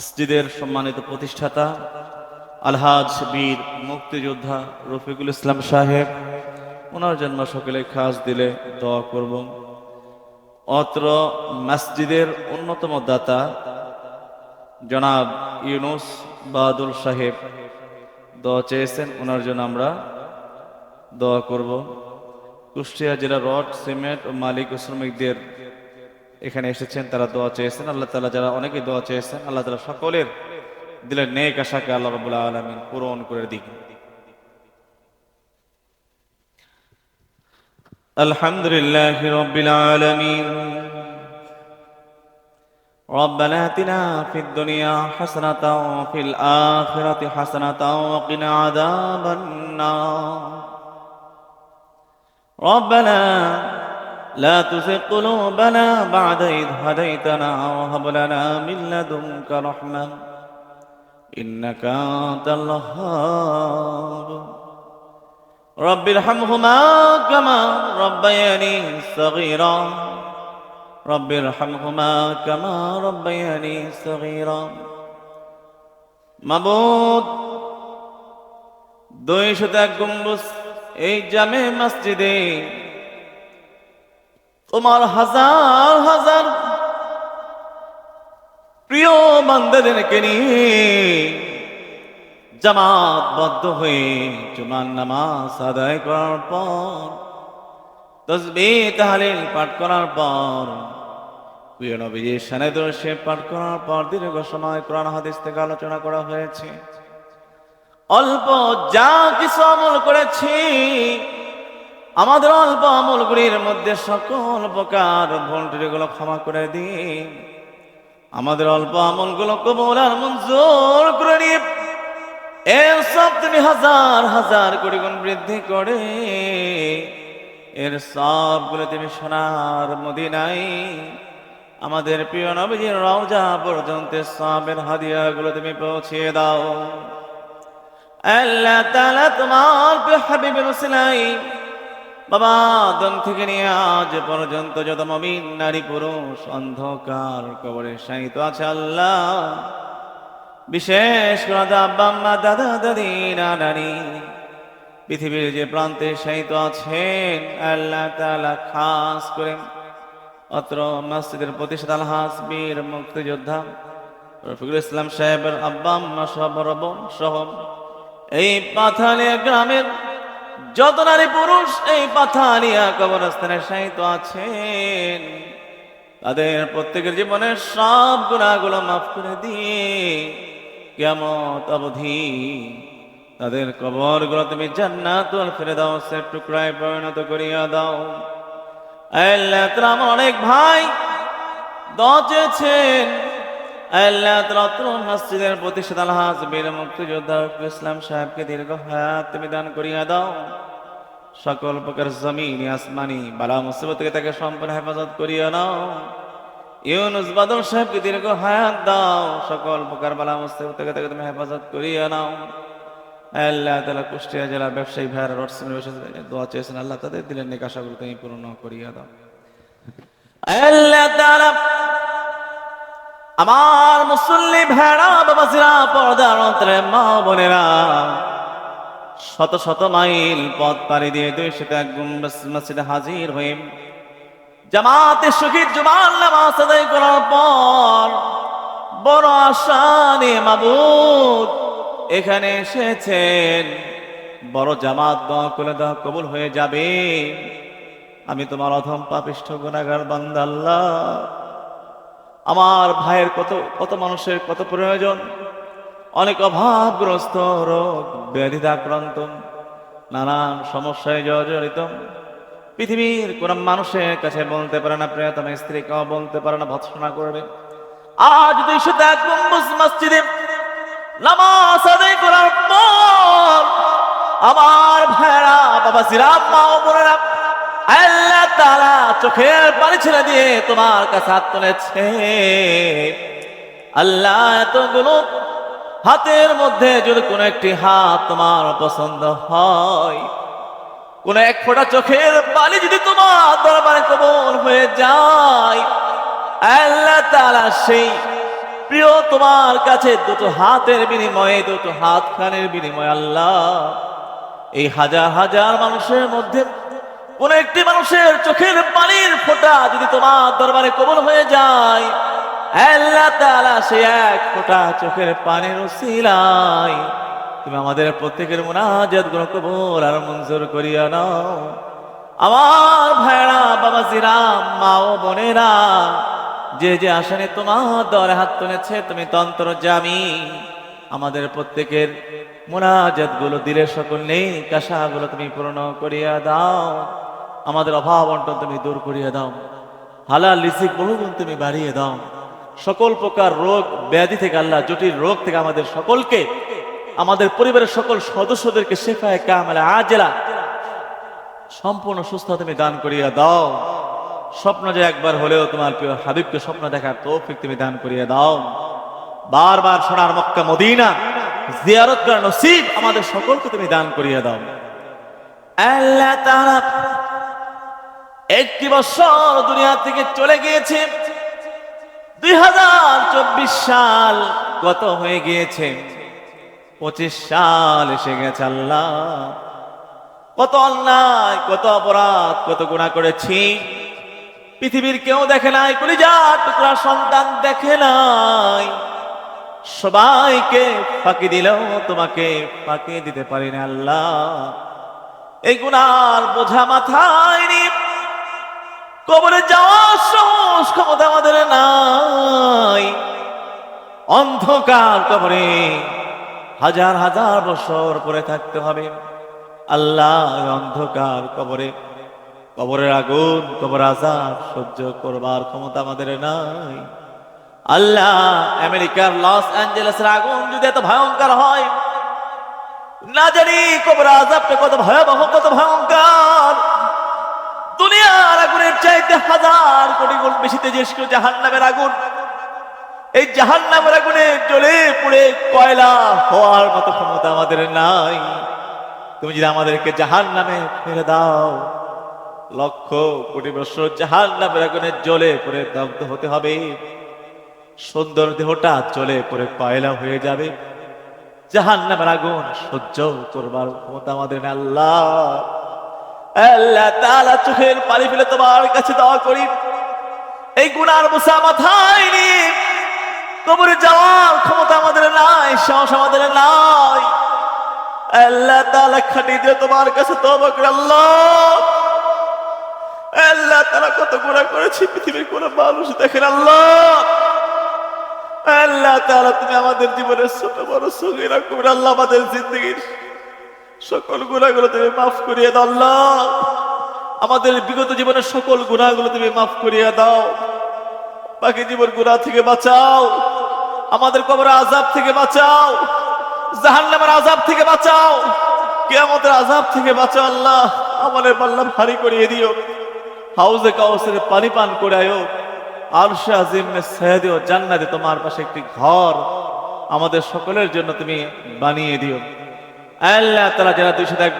মসজিদের সম্মানিত প্রতিষ্ঠাতা, আলহাজ বীর মুক্তিযোদ্ধা রফিকুল ইসলাম সাহেব, ওনার জন্ম সকলে খাস দিলে দোয়া করব। অত্র মসজিদের অন্যতম দাতা, জনাব ইউনুস বাদুল সাহেব, দোয়া চেয়েছেন ওনার জন্য আমরা দোয়া করব। কুষ্টিয়া জেলা রড, সিমেন্ট ও মালিক ও শ্রমিকদের এখানে এসেছেন তারা দোয়া চেয়েছেন আল্লাহ তালা যারা অনেকে দোয়া চেয়েছেন আল্লাহ তালা সকলের দিলের নেক আশাকে আল্লাহ রবুল্লাহ আলমিন পূরণ করে দিক আলহামদুলিল্লাহ রব্বিল আলামিন ربنا اتنا في الدنيا حسنة وفي الآخرة حسنة وقنا عذاب النار ربنا لا تزغ قلوبنا بعد إذ هديتنا وهب لنا من لدنك رحمة إنك أنت الوهاب رب ارحمهما كما ربياني صغيرا رب ارحمهما كما ربياني صغيرا মাবুদ দুই শত এক গম্বুজ এই জামে মসজিদে তোমার হাজার হাজার প্রিয় বান্দাদেরকে নিয়ে জামাতবদ্ধ হয়ে জুমার নামাজ আদায় করার পর, তসবি তাহলিল পাঠ করার পর, প্রিয় নবীজি সানে দর্শে পাঠ করার পর দীর্ঘ সময় কোরআন হাদিস থেকে আলোচনা করা হয়েছে। অল্প যা কিছু আমল করেছি আমাদের অল্প আমলগুলির মধ্যে সকল প্রকার ভুলটিগুলো ক্ষমা করে দিন। আমাদের অল্প আমলগুলো কবল আর মঞ্জুর করে নিয়ে এর সব তুমি হাজার হাজার কোটি গুণ বৃদ্ধি করে এর সবগুলো তুমি সোনার মদিনাই আমাদের প্রিয় নবীজির রওজা পর্যন্ত সবের হাদিয়াগুলো তুমি পৌঁছিয়ে দাও। আল্লাহ তাআলা তোমার হাবিবের উসিলাই বাবা দম থেকে নিয়ে আজ পর্যন্ত যত মমিন, নারী, পুরুষ, অন্ধকার কবরে সাহিত্য আছে আল্লাহ। বিশেষ করে আব্বা আম্মা দাদা, দাদি নানি পৃথিবীর যে প্রান্তে সাহিত্য আছেন, আল্লাহ তাআলা খাস করে অত্র মসজিদের প্রতিষ্ঠাতা আলহাস বীর মুক্তিযোদ্ধা রফিকুল ইসলাম সাহেবের আব্বা, আম্মা সহ বোন সহ এই পাথালিয়া গ্রামের যত নারী পুরুষ এই পাথালিয়া কবরস্থানে সাহিত্য আছেন, তাদের প্রত্যেকের জীবনের সব গুণাগুলো মাফ করে দিয়ে কেমত অবধি তাদের কবরগুলো তুমি জান্নাত ফিরে দাও সে টুকরায় পরিণত করিয়া দাও। আল্লাহ আমার অনেক ভাই দচেছেন আল্লাহ রত্ন মসজিদের প্রতিষ্ঠাতা আলহাজ বীর মুক্তিযোদ্ধা ইসলাম সাহেবকে দীর্ঘ হায়াত দান করিয়া দাও। সকল প্রকার জমিন, আসমানি, বালা মুসিবত তাকে সম্পূর্ণ হেফাজত করিয়া নাও। ইউনুস বাদল সাহেবকে দীর্ঘ হায়াত দাও। সকল প্রকার বালা মুসিবত থেকে তাকে তুমি হেফাজত করিয়া নাও। আল্লাহ তালা কুষ্টিয়া জেলার ব্যবসায়ী ভাইয়ারা বসে দোয়া চেয়েছেন, আল্লাহ তাদের দিলেন নিক আশাগুলো তুমি পূর্ণ করিয়া দাও। আল্লাহ তাআলা আমার মুসল্লি ভেড়া বাবাজিরা পর্দার অন্তরে মা বোনেরা, শত শত মাইল পথ পাড়ি দিয়ে দুই শত এক মসজিদে হাজির হয়ে জামাতে শহীদ জুমান নামাজ আদায় করার পর বড় আশা নিয়ে মাবুদ এখানে এসেছেন। বড় জামাত দোয়া করে দেওয়া কবুল হয়ে যাবে। আমি তোমার অধম পাপিষ্ঠ গুণাগার বান্দাল্লাহ আমার ভাইয়ের কত কত মানুষের কত প্রয়োজন? অনেক অভাবগ্রস্ত রোগ, ব্যাধিতে আক্রান্ত, নানান সমস্যায় জর্জরিত। পৃথিবীর কোন মানুষের কাছে বলতে পারে না, প্রিয়তম স্ত্রী কেউ বলতে পারে না, ভৎসনা করবে। আজ দুইশো এক মসজিদে নামাজ আদায় করার পর, আমার ভাইরা বাবা সিরাম মা বোনেরা আল্লাহ তাআলা চোখের পানি ছেড়ে দিয়ে তোমার কাছে হাত তুলেছে। আল্লাহ এতগুলো হাতের মধ্যে যদি কোনো একটি হাত তোমার পছন্দ হয়, কোন এক ফোঁটা চোখের পানি যদি তোমার দরবারে কবল হয়ে যায়, আল্লাহ তাআলা সেই প্রিয় তোমার কাছে দুটো হাতের বিনিময়ে, দুটো হাত খানের বিনিময়ে আল্লাহ এই হাজার হাজার মানুষের মধ্যে কোন একটি মানুষের চোখের পানির ফোঁটা যদি তোমার দরবারে কবল হয়ে যায়, আল্লাহ তাআলা সে এক ফোঁটা চোখের পানির উসিলায় তুমি আমাদের প্রত্যেকের মুনাজাতগুলো কবুল আর মঞ্জুর করিয়া নাও আমার ভাইরা বাবা জিরাম মা ও বোনেরা, যে যে আসনে তোমার দরে হাত তুলেছে, তুমি তন্ত্র জামি আমাদের প্রত্যেকের মোনাজাতগুলো দিলের সকল নেই কাশাগুলো তুমি পূর্ণ করিয়া দাও। আমাদের অভাব অন্টন তুমি দূর করিয়া দাও। হালাল লিসিক বহুগুণ তুমি বাড়িয়ে দাও। সকল প্রকার রোগ ব্যাধি থেকে আল্লাহ, জটিল রোগ থেকে আমাদের সকলকে, আমাদের পরিবারের সকল সদস্যদেরকে শেখায় কামালা আজেলা, সম্পূর্ণ সুস্থ তুমি দান করিয়া দাও। স্বপ্ন যে একবার হলেও তোমার প্রিয় হাবিবকে স্বপ্ন দেখার তৌফিক তুমি দান করিয়া দাও। বারবার সোনার মক্কা, মদিনা, জিয়ারত নসিব আমাদের সকলকে তুমি দান করিয়া দাও। আল্লাহ একটি বছর দুনিয়া থেকে চলে গিয়েছে। দুই হাজার চব্বিশ সাল গত হয়ে গিয়েছে। পঁচিশ সাল এসে গেছে আল্লাহ। কত অন্যায়, কত অপরাধ, কত গুণা করেছি। পৃথিবীর কেউ দেখে নাই, কলিজার টুকরা সন্তান দেখে নাই। সবাইকে ফাঁকি দিলেও তোমাকে ফাঁকি দিতে পারি না আল্লাহ। এই গুনার বোঝা মাথায় নিয়ে কবরে যাওয়ার সাহস ক্ষমতা আমাদের নাই। অন্ধকার কবরে হাজার হাজার বছর পরে থাকতে হবে। আল্লাহ অন্ধকার কবরে, কবরের আগুন, কবর আজাব সহ্য করবার ক্ষমতা আমাদের নাই। আল্লাহ আমেরিকার লস অ্যাঞ্জেলেসের আগুন যদি এত ভয়ঙ্কর হয়, না জানি কবর আজাবটা কত ভয়াবহ, কত ভয়ঙ্কর। দুনিয়ার আগুনের চাইতে হাজার কোটি গুণ বেশি তেজস্ক্র জাহান নামের আগুন। এই জাহান নামের আগুনে জ্বলে পুড়ে কয়লা হওয়ার মতো ক্ষমতা আমাদের নাই। তুমি যদি আমাদেরকে জাহান নামে ফেলে দাও, লক্ষ কোটি বছর জাহান নামের আগুনে জ্বলে পড়ে দগ্ধ হতে হবে। সুন্দর দেহটা চলে পড়ে কয়লা হয়ে যাবে। জাহান নামের আগুন সহ্য করবার ক্ষমতা আমাদের। আল্লাহ আল্লাহ তাআলা চোখের পানি ফেলে তোমার কাছে দোয়া করি। এই গুনার মুসা মাথায় নিয়ে কবরে যাওয়ার ক্ষমতা আমাদের নাই, সাহস আমাদের নাই। আল্লাহ তাআলা খাটি দিয়ে তোমার কাছে তওবা করে, আল্লাহ। আল্লাহ তাআলা কত গুনাহ করেছি, পৃথিবীর কোন মানুষ দেখেন, আল্লাহ। আল্লাহ তাআলা তুমি আমাদের জীবনের ছোট বড় সগীরা কবির আল্লাহ আমাদের জিন্দগির সকল গুণাগুলো তুমি মাফ করিয়ে দাও, আল্লাহ। আমাদের বিগত জীবনের সকল গুণাগুলো তুমি মাফ করিয়ে দাও। বাকি জীবন গুণা থেকে বাঁচাও। আমাদের কবর আজাব থেকে বাঁচাও। জাহান্নামের আজাব থেকে বাঁচাও। কিয়ামতের আজাব থেকে বাঁচাও, আল্লাহ। আমাদের পাল্লা ভারী করিয়ে দিও। হাউজে কাউসের পানি পান করে আয়ো। আরশে আজিমে সৈয়দিও জান্নাতে তোমার পাশে একটি ঘর। আমাদের সকলের জন্য তুমি বানিয়ে দিও। আল্লাহ তালা যারা দুইশো এক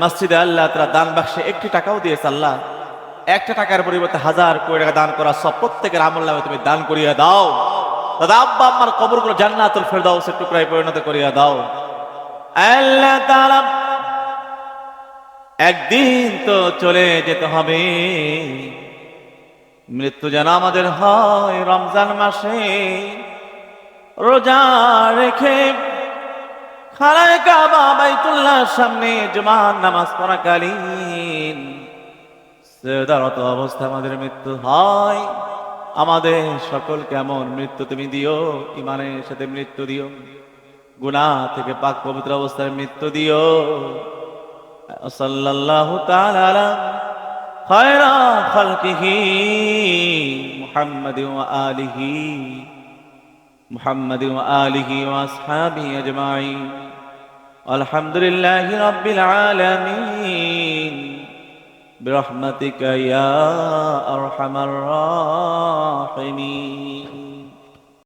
মসজিদে আল্লাহ তালা দান বাক্সে একটি টাকাও দিয়েছে আল্লাহ, একটা টাকার পরিবর্তে হাজার কোটি টাকা দান করা সব প্রত্যেকের আমল নামে তুমি দান করিয়া দাও। দাদা, আব্বা আমার কবরগুলো জান্নাতুল ফেরদাউসের টুকরায় পরিণত করিয়া দাও। আল্লাহ তাআলা, একদিন তো চলে যেতে হবে। মৃত্যু যেন আমাদের হয় রমজান মাসে। রোজা রেখে খানায় কাবা বাইতুল্লাহ সামনে জুমার নামাজ পড়াকালীন। সেদারত অবস্থা, আমাদের মৃত্যু হয়। আমাদের সকল কেমন মৃত্যু তুমি দিও, ইমানের সাথে মৃত্যু দিও। গুণা থেকে পাক পবিত্র অবস্থায় মৃত্যু দিও। সাল্লাল্লাহু তাআলা খায়রা খালকিহি মুহাম্মাদি ওয়া আলিহি, মুহাম্মাদি ওয়া আলিহি ওয়া আসহাবিহি আজমাইন। والحمد لله رب العالمين برحمتك يا أرحم الراحمين